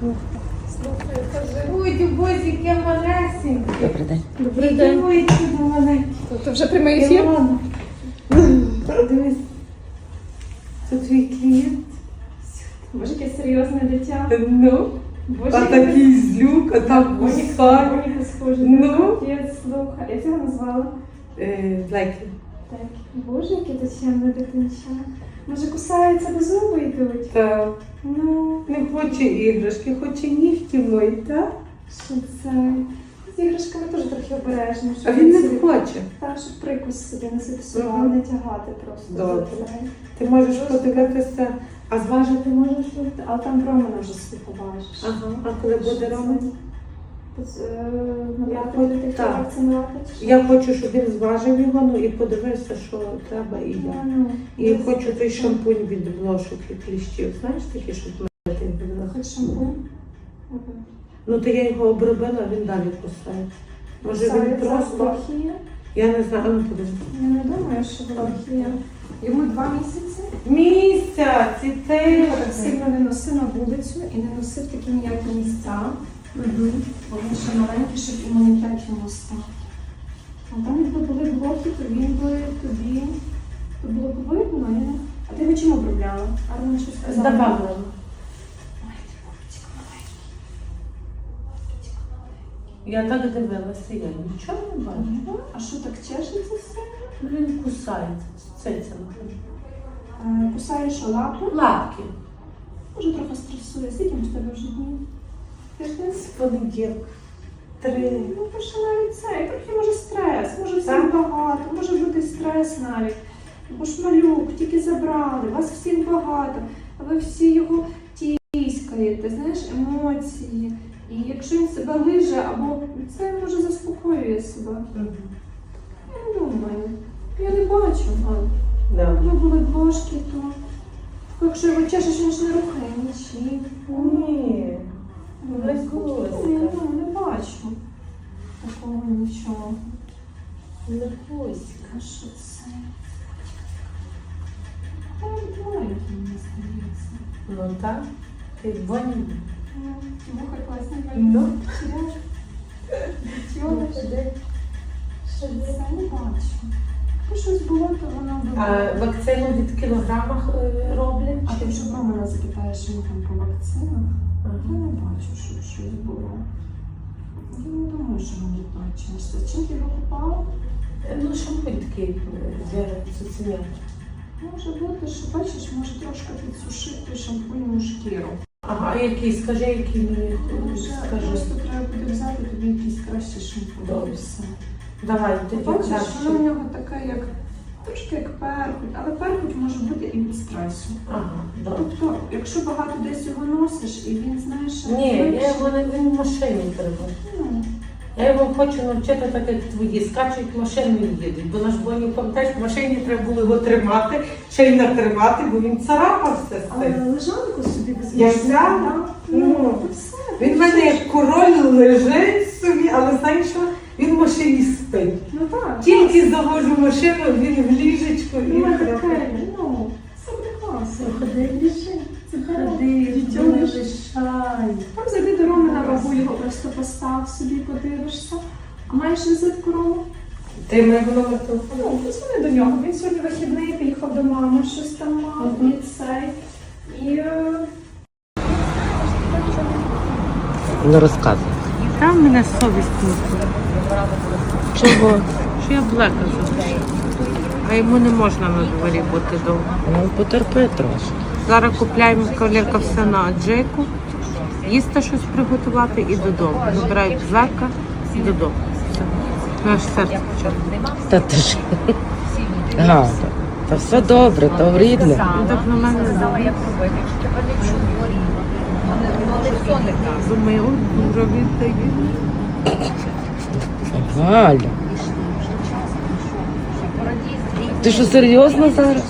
Слухай, кажи. Ой, бозі, яке малесеньке. Добрий день. Добрий день. Ой, чудо маленьке. Це вже прямий ефір? Ілона. Дивись. Це твій клієнт. Боже, яке серйозне дитя. Ну, Боже, а яке такий злюк, а там Моніка, гусар. Моніка схожа. Ну. Капець, слухай. Як його назвала? Е, Блекі. Так. Боже, яке дитяче дитинча. Може, кусаються до зуби йдуть? Так. Ну, Не хоче іграшки, хоче нігті мої, так? що це? З іграшками теж трохи обережно. А він не хоче. Так, щоб прикус собі не Мгм. не тягати просто. Добре. Ти можеш подивитися, а зважити можеш? Але там Романа вже собі побачиш. Ага. А коли буде Роман? Е, Я буде так. Я хочу, щоб він зважив його, ну і подивився, що треба і я. Ну, І десь- хочу той шампунь від блошок і кліщів. Знаєш такі, щоб мити? Хоч шампунь? Ну то я його обробила, він далі кусає. Може він просто. блохія? Я не знаю, ну подивись. Я не думаю, що блохія. Йому два місяці. Місяць, і ти. Так сильно не носи на вулицю і не носи в такі ніякі місця. Бо він ще маленький, щоб імунітет став. А там, якби були блохи, то він би тобі то було б видно. ні? А ти його чим обробляла? А Роман щось. Ой, ти хлопчик маленький. Я так дивилася, я нічого не бачу. Ага. А що так чешеться все? Він кусається. Це це Е, Кусаєш лапу. Лапки. Може трохи стресує. Скільки в тебе вже днів? З понеділка. Три. Ну, навіть це. І трохи може стрес, може всім багато, може бути стрес навіть. Бо ж малюк, тільки забрали, вас всіх багато, а ви всі його тіскаєте, знаєш, емоції. І якщо він себе лиже або це може заспокоює себе. Я не думаю. Я не бачу, Галь. Да. Якби були блошки, то якщо його чешеш, він ж не рухає нічим. Ні. Ну. Ні, ну, не бачу такого нічого. Кусик. Що це? Та маленький, мені здається. Ну так. Ти воні. Ну, Вуха класні Ну. Тіло Що це не бачу. Ну, щось було, то воно було. А вакцину від кілограмах е, роблять? А ти вже про мене запитаєш, він там по вакцинах? Я не бачу, що щось було. Я не думаю, що вони бачили. Що чим ти його купав? Е, Ну, шампунь такий е, для цуценят. Може бути, що бачиш, може трошки підсушити шампуньну шкіру. Ага, а який? Скажи, який мені е, скажи. просто треба буде взяти тобі якийсь кращий шампунь. Добре. Давай, тоді Бачиш, воно в нього таке, як трошки як перхоть, але перхоть може бути і від стресу. Ага, добре. Тобто, якщо багато десь його носиш, і він знаєш, Ні, я його не він в машині треба. ну, Я його хочу навчити так, як твої, скачуть машину і їдуть. Бо наш Боні, пам'ятаєш, в машині треба було його тримати, ще й натримати, бо він царапався з але цим. лежанку собі. Я взяла? Ну. Ну, то все. Він в мене як король лежить собі, але знаєш що? Він в машині спить. Ну так. Тільки завожу машину, він в ліжечку і Ну, треба. таке, ну, все буде класно. Ходи, лежи. Це Ходи, Дітьо не лишай. Там зайди до Роми на вагу, його просто постав собі, подивишся. А маєш візитку Рому? Ти має номер телефону? Ну, позвони до нього. Він сьогодні вихідний, поїхав до мами, щось там мав, Мгм. і цей. І е, Не розказуй. Там мене совість мучила. Чого? Що я блека. А йому не можна на дворі бути довго. Ну, потерпи трошки. Зараз купляємо кавалерка все на Джейку, їсти щось приготувати і додому. Забирають зверка і додому. Все. Наш серце почало. Та ти ж. Ага, та, та все добре, то рідне. Так на мене дивиться. Думаю, ой, вже віддає. Галя. Ти що серйозно зараз?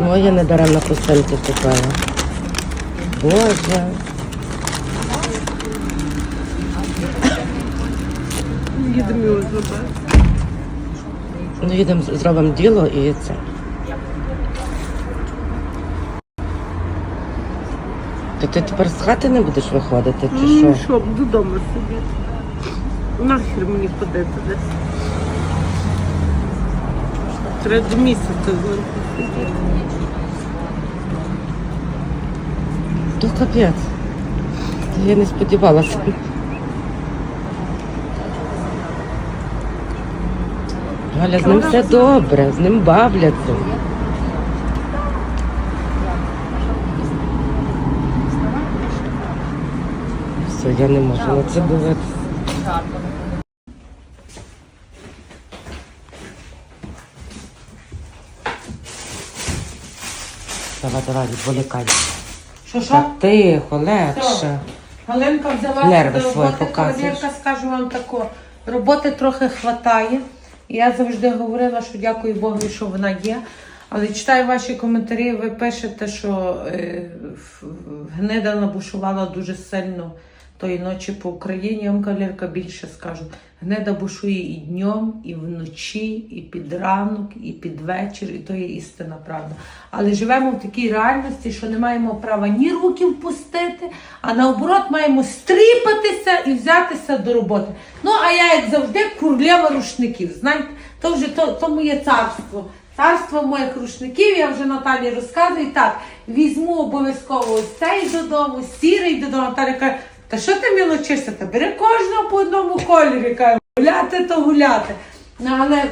Ну, я не даремно косинки купила. Боже. Ну, їдемо, зробимо діло і це. То ти тепер з хати не будеш виходити, чи Ну, що? що, додому сидіти. Нахер мені ходити десь. Треба до місяця зверху сидіти. То капець. Я не сподівалася. Галя, з ним все добре, з ним бавляться. Я не можу на це дивитися. Давай, давай, відволікай. Що, що? Так тихо, легше. Галинка взяла Нерви до свої роботи. показуєш. Кавалерка, скажу вам тако. Роботи трохи хватає. І Я завжди говорила, що дякую Богу, що вона є. Але читаю ваші коментарі, ви пишете, що е, гнида набушувала дуже сильно тої ночі по Україні. Я вам кавалерка більше скажу. Гнида бушує і днем, і вночі, і під ранок, і під вечір, і то є істина правда. Але живемо в такій реальності, що не маємо права ні руки впустити, а наоборот маємо стріпатися і взятися до роботи. Ну, а я, як завжди, курлєва рушників. Знаєте, то вже то, то моє царство. Царство моїх рушників, я вже Наталі розказую. Так, візьму обов'язково цей додому, сірий додому. Наталя каже, та що ти мілочишся? Та бери кожного по одному кольорі. Каже, гуляти то гуляти. Ну, але,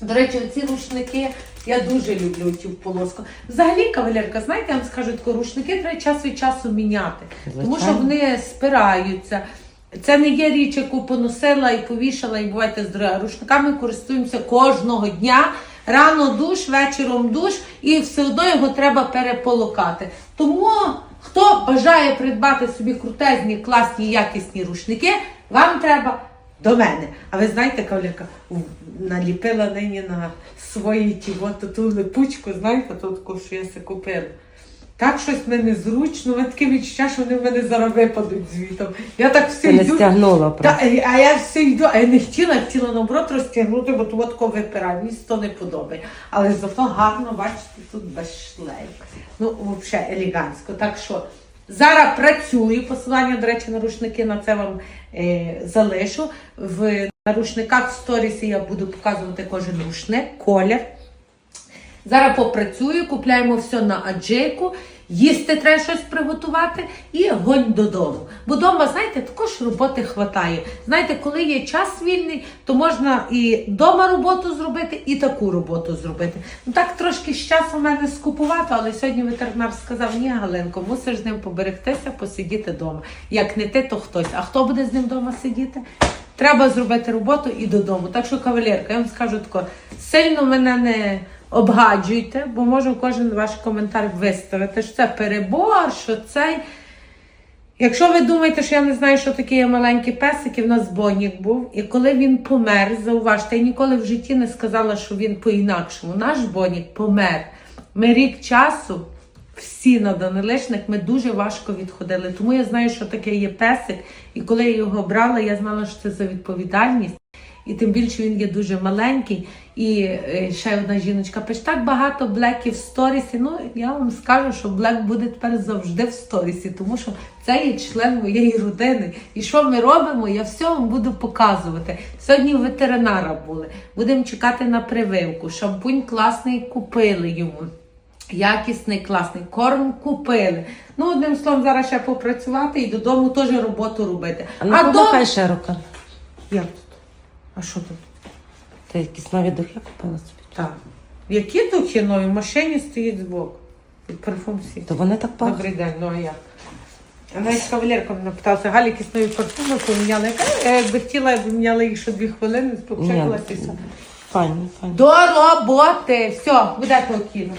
до речі, ці рушники я дуже люблю ті в полоску. Взагалі, кавалерка, знаєте, я вам скажу, тако, рушники треба час від часу міняти. Тому що вони спираються. Це не є річ, яку поносила і повішала, і бувайте здорові. Рушниками користуємося кожного дня. Рано душ, вечором душ, і все одно його треба переполокати. Тому хто бажає придбати собі крутезні, класні, якісні рушники, вам треба до мене. А ви знаєте, Кавляка, наліпила нині на свої ті, от ту липучку, знаєте, тут що я се купила. Так щось мене зручно, мене таке відчуття, що вони в мене зараз випадуть звітом. Я так все Ти не йду. стягнула Та, просто. а я все йду, а я не хотіла, я хотіла наоборот розтягнути, бо то тако випираю, мені то не подобає. Але зато гарно, бачите, тут без шлейк. Ну, взагалі, елегантсько. Так що зараз працюю, посилання, до речі, на рушники на це вам е, залишу. В на рушниках в сторісі я буду показувати кожен рушник, колір. Зараз попрацюю, купляємо все на аджейку, їсти треба щось приготувати і гонь додому. Бо вдома, знаєте, також роботи хватає. Знаєте, коли є час вільний, то можна і вдома роботу зробити, і таку роботу зробити. Ну так трошки з часу в мене скупувати, але сьогодні ветеринар сказав: ні, Галинко, мусиш з ним поберегтися, посидіти вдома. Як не ти, то хтось. А хто буде з ним вдома сидіти? Треба зробити роботу і додому. Так що, кавалерка, я вам скажу тако, сильно мене не обгаджуйте, бо можу кожен ваш коментар виставити, що це перебор, що цей. Якщо ви думаєте, що я не знаю, що таке є маленькі песики, в нас Бонік був. І коли він помер, зауважте, я ніколи в житті не сказала, що він по-інакшому. Наш Бонік помер. Ми рік часу, всі на Данилишник, ми дуже важко відходили. Тому я знаю, що таке є песик. І коли я його брала, я знала, що це за відповідальність. І тим більше він є дуже маленький. І е, ще одна жіночка пише, так багато блеків в сторісі. Ну, я вам скажу, що блек буде тепер завжди в сторісі, тому що це є член моєї родини. І що ми робимо, я все вам буду показувати. Сьогодні ветеринара були. Будемо чекати на прививку. Шампунь класний купили йому. Якісний, класний, корм купили. Ну, одним словом, зараз ще попрацювати і додому теж роботу робити. А ну помахай ще рука. Як? А що тут? Ти якісь нові духи купила собі? Так. Які духи нові? В машині стоїть збоку. Парфум всі. То вони так пахнуть. Добрий день, ну а як? Навіть кавалерка мене питалася, Галі якісь нові парфуми поміняли. Я кажу, я якби хотіла, я б міняла їх ще дві хвилини, спочекалася і все. Файно, файно. До роботи! Все, буде кіно.